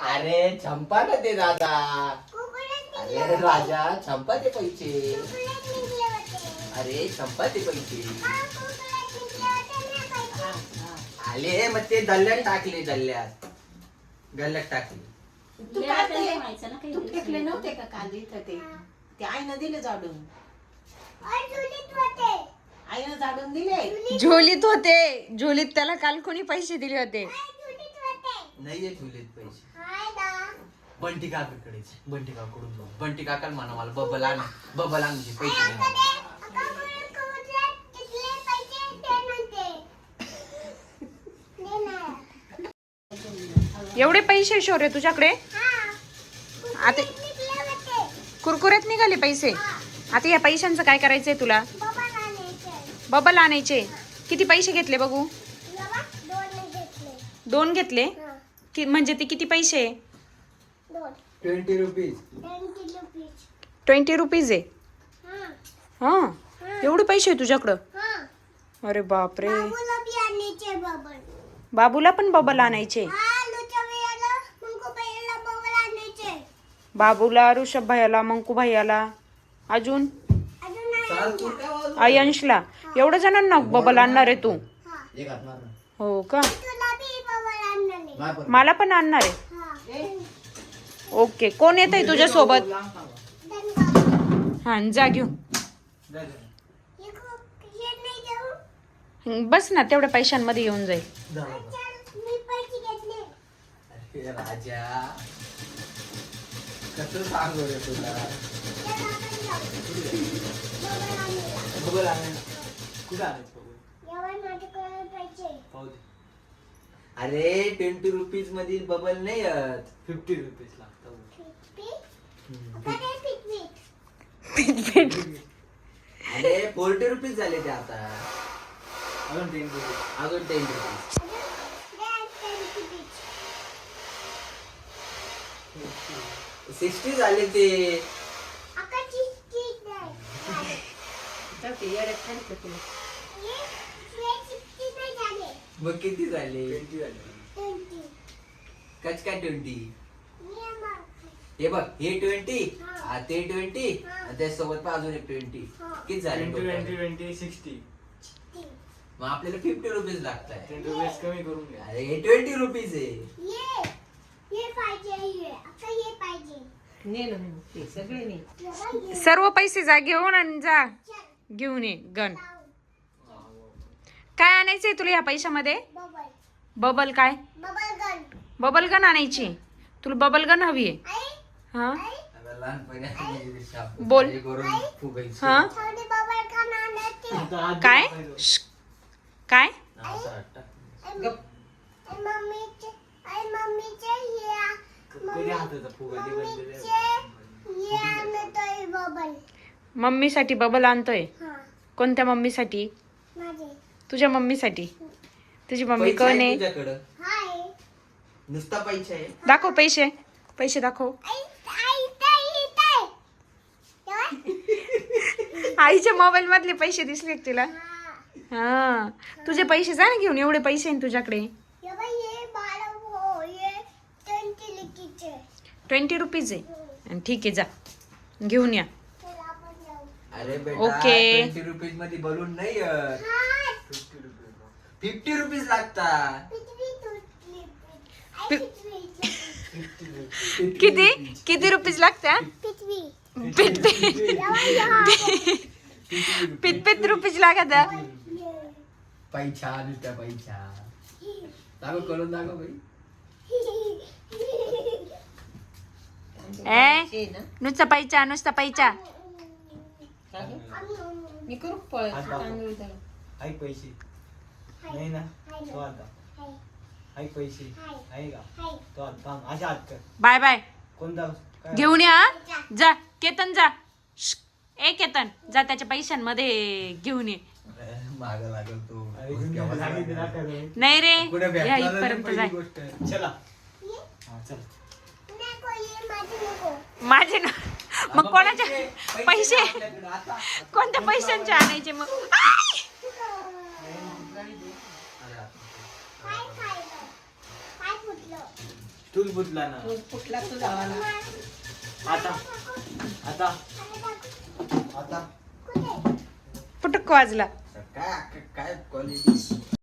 अरे चंपा ना ते दादा. अरे राजा चंपा ते पैसे. अरे चंपा ते पैसे. आले मग ते दल्ल्यात टाकले दल्ल्यात. गल्ल्यात टाकले. तू काय ते- फेकले. नव्हते का कांदे इथं ते? ते आईनं दिले झाडून. आईनं झाडून दिले. झोलीत होते. झोलीत त्याला काल कोणी पैसे दिले होते. नाहीये ठेवलेत पैसे. बंटी काकाकडे बंटी काकडून जाऊ. बंटी काकाला म्हणा मला बबल आण बबल आण म्हणजे पैसे दे मला. एवढे पैसे शौर्य तुझ्याकडे? आता कुरकुऱ्यात निघाले पैसे? आता या पैशांचं काय करायचंय तुला? बबल आणायचे. किती पैसे घेतले बघू? दोन घेतले. कि म्हणजे ते किती पैसे? Twenty rupees. Twenty rupees. आहे? हां. एवढे पैसे आहे तुझ्याकडं? अरे बापरे. बाबूला पण बबल आणायचे? बाबूला ऋषभ भैयाला मंकू भैयाला. अजून? वाजव? अयंशला. एवढ्या जणांना बबल आणणार आहे तू. हो. का. मला पण आणणार आहे. ओके कोण येत आहे तुझ्या सोबत? हा जा घेऊन. जा. बस ना तेवढ्या पैशांमध्ये येऊन जाईल. राजा अरे ट्वेंटी रुपीजमध्ये बबल नाही येत. फिफ्टी रुपीज लागतं. अरे फोर्टी रुपीज झाले ते आता. अजून टेन रुपीज अजून टेन रुपीज सिक्स्टी झाले ते. येड्यात काढते तुला मग किती झाले? कच काय ट्वेंटी? हे बघ हे ट्वेंटी ते ट्वेंटी त्याच्यासोबत पण अजून एक ट्वेंटी. किती झाले twenty total? Twenty twenty sixty. मग आपल्याला फिफ्टी रुपीज लागत आहे टेन रुपीज कमी करून घ्या. अरे हे ट्वेंटी रुपीज आहे. ते सगळे ने. सर्व पैसे जा घेऊन आणि जा. घेऊन ये गण. काय आणायचंय तुला या पैशामध्ये? बबल काय? बबल गन आणायची. तुला बबल गन हवी आहे. हा? बोल. हे. हा? काय. काय. मम्मीसाठी बबल आणतोय. कोणत्या मम्मीसाठी? तुझ्या मम्मीसाठी. तुझी मम्मी पैसे कोण आहे आहे? नुसता पैसे आहे. दाखव पैसे. पैसे दाखव. आईच्या मोबाईल मधले पैसे दिसले का तुला. हा. तुझे पैसे जा ना घेऊन. एवढे पैसे आहे ना तुझ्याकडे ट्वेंटी रुपीज आहे. आणि ठीक आहे जा. घेऊन या. अरे बेटा ओके. ट्वेंटी रुपीजमध्ये बलून नाही फिफ्टी रुपीज लागतात. किती? किती रुपीज लागत्या? पित पित पित रुपीज लागत. पैसा नुसत्या पैसा. दाखव करून दाखव बाई. ए नुसता पैचा नुसता पैचा? मी करू पळ हात दाखव. तांदूळ त्याला. आई पैसे. नाही ना? तो आता आई पैसे. आहे का? तो आता थांब. अशा हात कर. Bye bye. कोणता? काय? घेऊन या हा. जा. केतन जा. श्श. ए केतन. जा त्याच्या पैशांमध्ये घेऊन ये. माग लागल तो. अरे तुम्ही सांगितलं ना काय नाही रे. कुठे या भेटणार नाही इथपर्यंत पहिली जाय गोष्ट. चला. हा चल. माझे ना मग कोणाच्या पैसे- कोणत्या पैशांचे आणायचे मग. तूच ना. कुठला तू आता आता. आता. पुटक वाजला. काय काय क्वालिटी